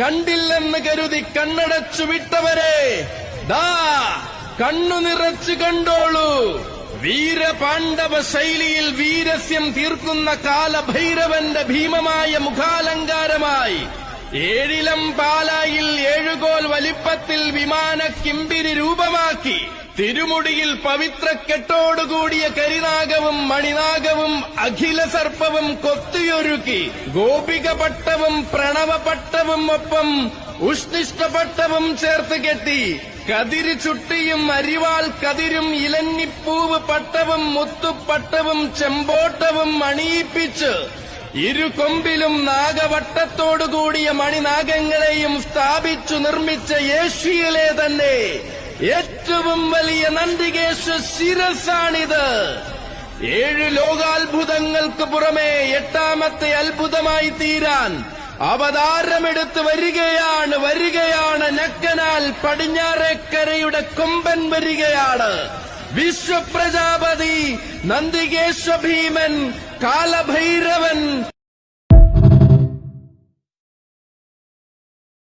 കണ്ടില്ലെന്ന് കരുതി കണ്ണടച്ചു വിട്ടവരെ. ദാ കണ്ണു നിറച്ചു കണ്ടോളൂ. വീരപാണ്ഡവ ശൈലിയിൽ വീരസ്യം തീർക്കുന്ന കാലഭൈരവന്റെ ഭീമമായ മുഖാലങ്കാരമായി ഏഴിലം പാലായിൽ ഏഴുകോൽ വലിപ്പത്തിൽ വിമാന കിമ്പിരി രൂപമാക്കി. തിരുമുടിയിൽ പവിത്ര കെട്ടോടുകൂടിയ കരിനാഗവും മണിനാഗവും അഖില സർപ്പവും കൊത്തിയൊരുക്കി. ഗോപിക പട്ടവും പ്രണവ പട്ടവും ഒപ്പം ഉഷ്ണിഷ്ടപട്ടവും ചേർത്ത് കെട്ടി. കതിര് ചുട്ടിയും അരിവാൾ കതിരും ഇലഞ്ഞിപ്പൂവ് പട്ടവും മുത്തുപ്പട്ടവും ചെമ്പോട്ടവും അണിയിപ്പിച്ച് ഇരു കൊമ്പിലും നാഗവട്ടത്തോടുകൂടിയ മണിനാഗങ്ങളെയും സ്ഥാപിച്ചു നിർമ്മിച്ച യേശുയിലെ തന്നെ ഏറ്റവും വലിയ നന്ദികേശ ശിരസാണിത്. ഏഴ് ലോകാത്ഭുതങ്ങൾക്ക് പുറമെ എട്ടാമത്തെ അത്ഭുതമായി തീരാൻ അവതാരമെടുത്ത് വരികയാണ് വരികയാണ് നക്കനാൽ പടിഞ്ഞാറേക്കരയുടെ കൊമ്പൻ വരികയാണ്. വിശ്വപ്രജാപതി നന്ദികേശ ഭീമൻ കാലഭൈരവൻ